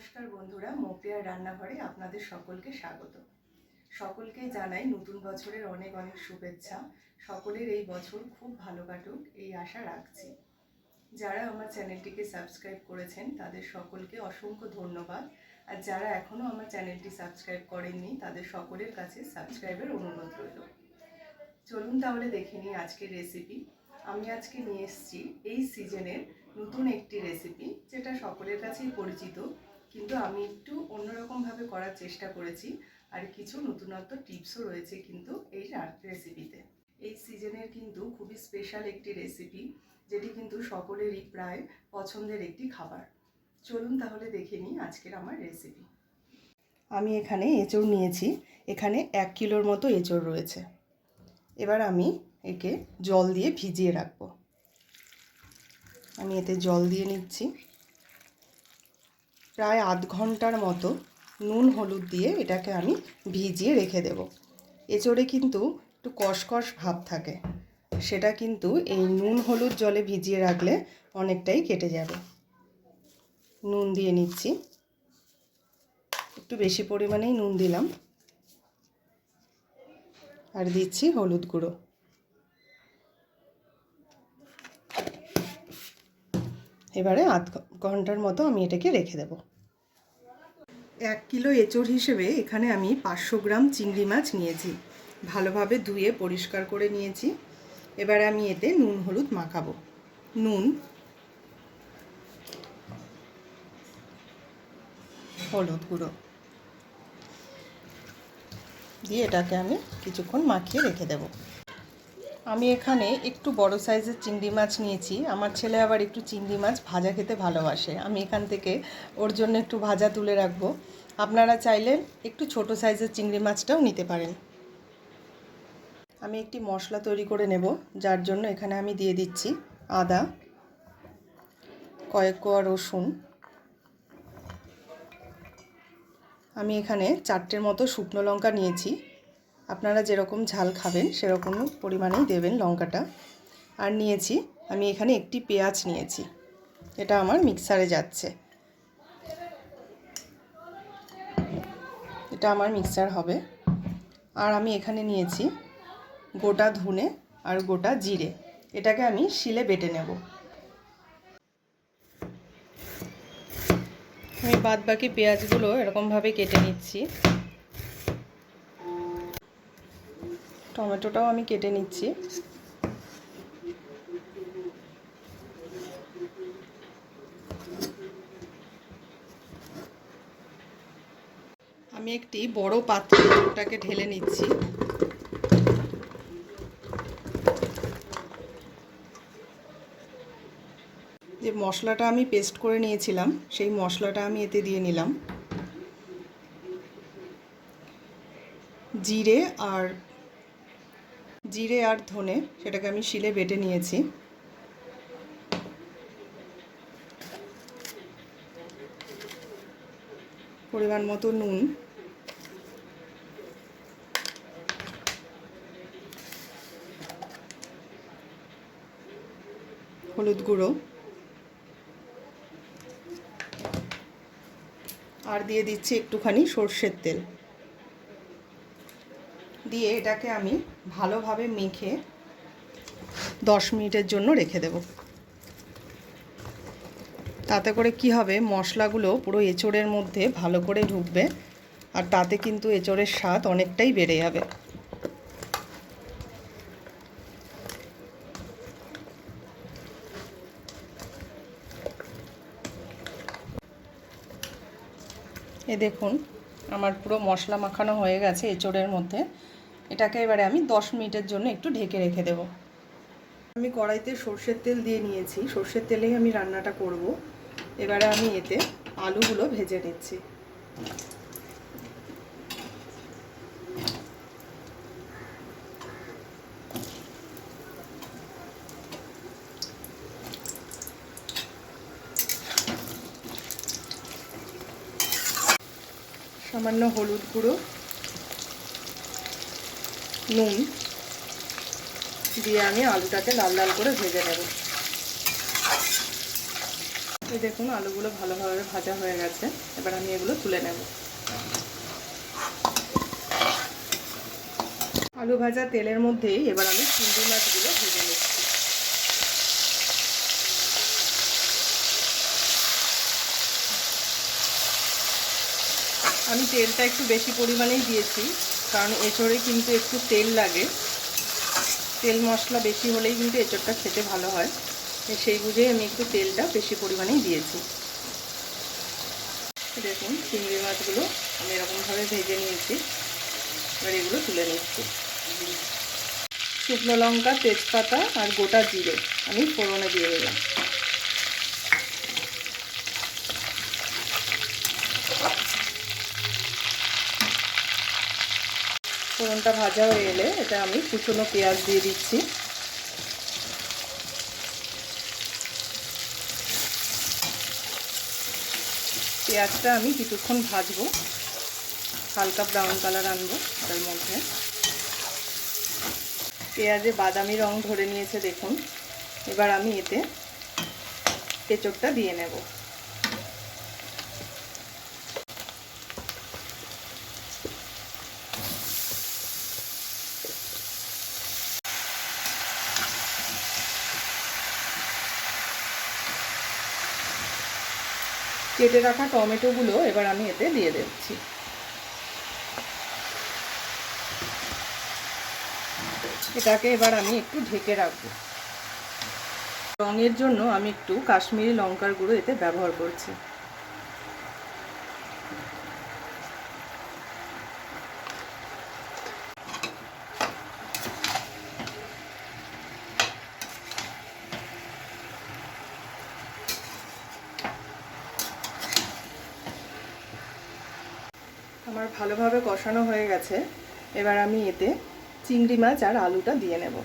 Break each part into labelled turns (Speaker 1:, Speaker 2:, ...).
Speaker 1: নমস্কার বন্ধুরা, মোপিয়ার রান্নাঘরে আপনাদের সকলকে স্বাগত। সকলকে জানাই নতুন বছরের অনেক অনেক শুভেচ্ছা। সকলের এই বছর খুব ভালো কাটুক, এই আশা রাখছি। যারা আমার চ্যানেলটিকে সাবস্ক্রাইব করেছেন, তাদের সকলকে অসংখ্য ধন্যবাদ। আর যারা এখনও আমার চ্যানেলটি সাবস্ক্রাইব করেননি, তাদের সকলের কাছে সাবস্ক্রাইবের অনুরোধ রইল। চলুন তাহলে দেখে নিই আজকের রেসিপি। আমি আজকে নিয়ে এসেছি এই সিজনের নতুন একটি রেসিপি, যেটা সকলের কাছেই পরিচিত। কিন্তু আমি একটু অন্যরকমভাবে করার চেষ্টা করেছি আর কিছু নতুনত্ব টিপসও রয়েছে কিন্তু এই রেসিপিতে এই সিজনের কিন্তু খুবই স্পেশাল একটি রেসিপি যেটি কিন্তু সকলেরই প্রায় পছন্দের একটি খাবার। চলুন তাহলে দেখে নিই আজকের আমার রেসিপি আমি এখানে এঁচড় নিয়েছি, এখানে এক কিলোর মতো এঁচড় রয়েছে। এবার আমি একে জল দিয়ে ভিজিয়ে রাখব। আমি এতে জল দিয়ে নিচ্ছি। প্রায় আধ ঘণ্টার মতো নুন হলুদ দিয়ে এটাকে আমি ভিজিয়ে রেখে দেব। এচড়ে কিন্তু একটু কষকষ ভাব থাকে। সেটা কিন্তু এই নুন হলুদ জলে ভিজিয়ে রাখলে অনেকটাই কেটে যাবে। নুন দিয়ে নিচ্ছি। একটু বেশি পরিমাণেই নুন দিলাম। আর দিচ্ছি হলুদ গুঁড়ো। এবারে আধ ঘণ্টার মতো আমি এটাকে রেখে দেব। এক কিলো এঁচড় হিসেবে এখানে আমি পাঁচশো গ্রাম চিংড়ি মাছ নিয়েছি। ভালোভাবে ধুয়ে পরিষ্কার করে নিয়েছি। এবারে আমি এতে নুন, হলুদ মাখাবো। নুন, হলুদ গুঁড়ো দিয়ে এটাকে আমি কিছুক্ষণ মাখিয়ে রেখে দেবো। আমি এখানে একটু বড় সাইজের চিংড়ি মাছ নিয়েছি। আমার ছেলে আবার একটু চিংড়ি মাছ ভাজা খেতে ভালোবাসে। আমি এখান থেকে ওর জন্য একটু ভাজা তুলে রাখব। আপনারা চাইলে একটু ছোট সাইজের চিংড়ি মাছটাও নিতে পারেন। আমি একটি মশলা তৈরি করে নেব, যার জন্য এখানে আমি দিয়ে দিচ্ছি আদা, কয়েক কোয়া রসুন। আমি এখানে চারটের মতো শুকনো লঙ্কা নিয়েছি। আপনারা যেরকম ঝাল খাবেন, সেরকম পরিমাণেই দেবেন লঙ্কাটা। আর নিয়েছি, আমি এখানে একটি পেঁয়াজ নিয়েছি। এটা আমার মিক্সারে যাচ্ছে। এটা আমার মিক্সার হবে। আর আমি এখানে নিয়েছি গোটা ধুনে আর গোটা জিরে। এটাকে আমি শিলে বেটে নেব। আমি বাদ বাকি পেঁয়াজগুলো এরকমভাবে কেটে নিচ্ছি। টমেটোটাও আমি কেটে নিচ্ছি। আমি একটি বড় পাত্রে ওটাকে ঢেলে নিচ্ছি। যে মশলাটা আমি পেস্ট করে নিয়েছিলাম, সেই মশলাটা আমি এতে দিয়ে নিলাম। জিরে আর জিরে আর ধনে, সেটাকে আমি শিলে বেটে নিয়েছি। পরিমাণ মতো নুন। হলুদ গুঁড়ো। আর দিয়ে দিচ্ছি একটুখানি সর্ষের তেল। দিয়ে এটাকে আমি ভালোভাবে মেখে দশ মিনিটের জন্য রেখে দেব। তাতে করে কি হবে, মশলাগুলো পুরো এঁচড়ের মধ্যে ভালো করে ঢুকবে আর তাতে কিন্তু এঁচড়ের স্বাদ অনেকটাই বেড়ে যাবে। এ দেখুন, আমার পুরো মশলা মাখানো হয়ে গেছে এঁচড়ের মধ্যে। এটাকে এবারে আমি দশ মিনিটের জন্য একটু ঢেকে রেখে দেব। আমি কড়াইতে সর্ষের তেল দিয়ে নিয়েছি। সর্ষের তেলেই আমি রান্নাটা করব। এবারে আমি এতে আলুগুলো ভেজে নিচ্ছি। সামান্য হলুদ গুঁড়ো। নুন দিয়ে আমি আলুটাকে লাল লাল করে ভেজে নেব। এই দেখুন, আলুগুলো ভালোভাবে ভাজা হয়ে গেছে। এবার আমি এগুলো তুলে নেব। আলু ভাজা তেলের মধ্যেই এবার আমি চিংড়ি মাছগুলো ভেজে নিচ্ছি আমি তেলটা একটু বেশি পরিমাণেই দিয়েছি। কারণ এঁচড়ে কিন্তু একটু তেল লাগে। তেল মশলা বেশি হলেই কিন্তু এঁচড়টা খেতে ভালো হয়। সেই বুঝেই আমি একটু তেলটা বেশি পরিমাণেই দিয়েছি। দেখুন, চিংড়ি মাছগুলো আমি এরকমভাবে ভেজে নিয়েছি। এবার এগুলো তুলে নিচ্ছি। শুকনো লঙ্কা, তেজপাতা আর গোটা জিরে আমি ফোড়নে দিয়ে দিলাম। ফোড়নটা ভাজা হয়ে এলে এটা আমি কুচনো পেঁয়াজ দিয়ে দিচ্ছি। পেঁয়াজটা আমি কিছুক্ষণ ভাজবো। হালকা ব্রাউন কালার আনব তার মধ্যে। পেঁয়াজে বাদামি রং ধরে নিয়েছে দেখুন। এবার আমি এতে কেচপটা দিয়ে নেব। কেটে রাখা টমেটোগুলো এবার আমি এতে দিয়ে দিচ্ছি। এটাকে এবার আমি একটু ঢেকে রাখব। রঙের জন্য আমি একটু কাশ্মীরি লঙ্কার গুঁড়ো এতে ব্যবহার করছি আমার ভালোভাবে কষানো হয়ে গেছে। এবার আমি এতে চিংড়ি মাছ আর আলুটা দিয়ে নেব।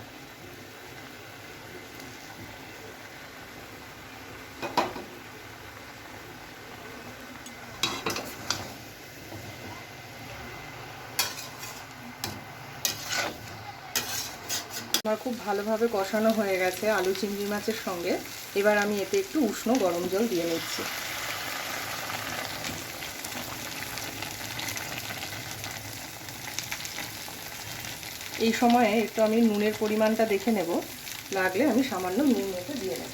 Speaker 1: আমার খুব ভালোভাবে কষানো হয়ে গেছে আলু চিংড়ি মাছের সঙ্গে। এবার আমি এতে একটু উষ্ণ গরম জল দিয়ে নিচ্ছি। এই সময়ে একটু আমি নুনের পরিমাণটা দেখে নেব। লাগলে আমি সামান্য নুন এতে দিয়ে নেব।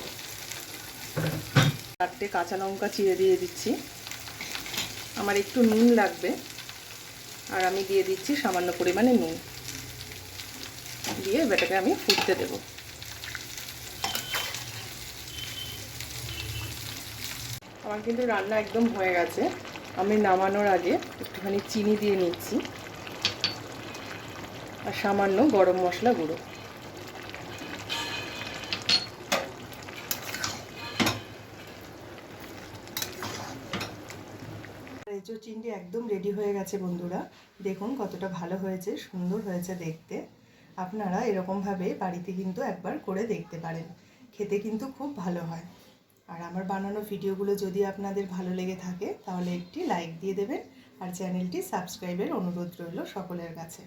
Speaker 1: চারটে কাঁচা লঙ্কা চিড়ে দিয়ে দিচ্ছি। আমার একটু নুন লাগবে। আর আমি দিয়ে দিচ্ছি সামান্য পরিমাণে নুন। দিয়ে এটাকে আমি ফুটতে দেব। আমার কিন্তু রান্না একদম হয়ে গেছে। আমি নামানোর আগে একটুখানি চিনি দিয়ে নিচ্ছি। আর সামান্য গরম মশলা গুঁড়ো। এঁচো চিংড়ি একদম রেডি হয়ে গেছে বন্ধুরা। দেখুন কতটা ভালো হয়েছে, সুন্দর হয়েছে দেখতে। আপনারা এরকমভাবে বাড়িতে কিন্তু একবার করে দেখতে পারেন। খেতে কিন্তু খুব ভালো হয়। আর আমার বানানো ভিডিওগুলো যদি আপনাদের ভালো লেগে থাকে, তাহলে একটি লাইক দিয়ে দেবেন। আর চ্যানেলটি সাবস্ক্রাইবের অনুরোধ রইল সকলের কাছে।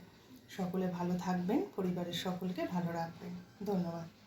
Speaker 1: সকলে ভালো থাকবেন পরিবারের সকলকে ভালো রাখবেন। ধন্যবাদ।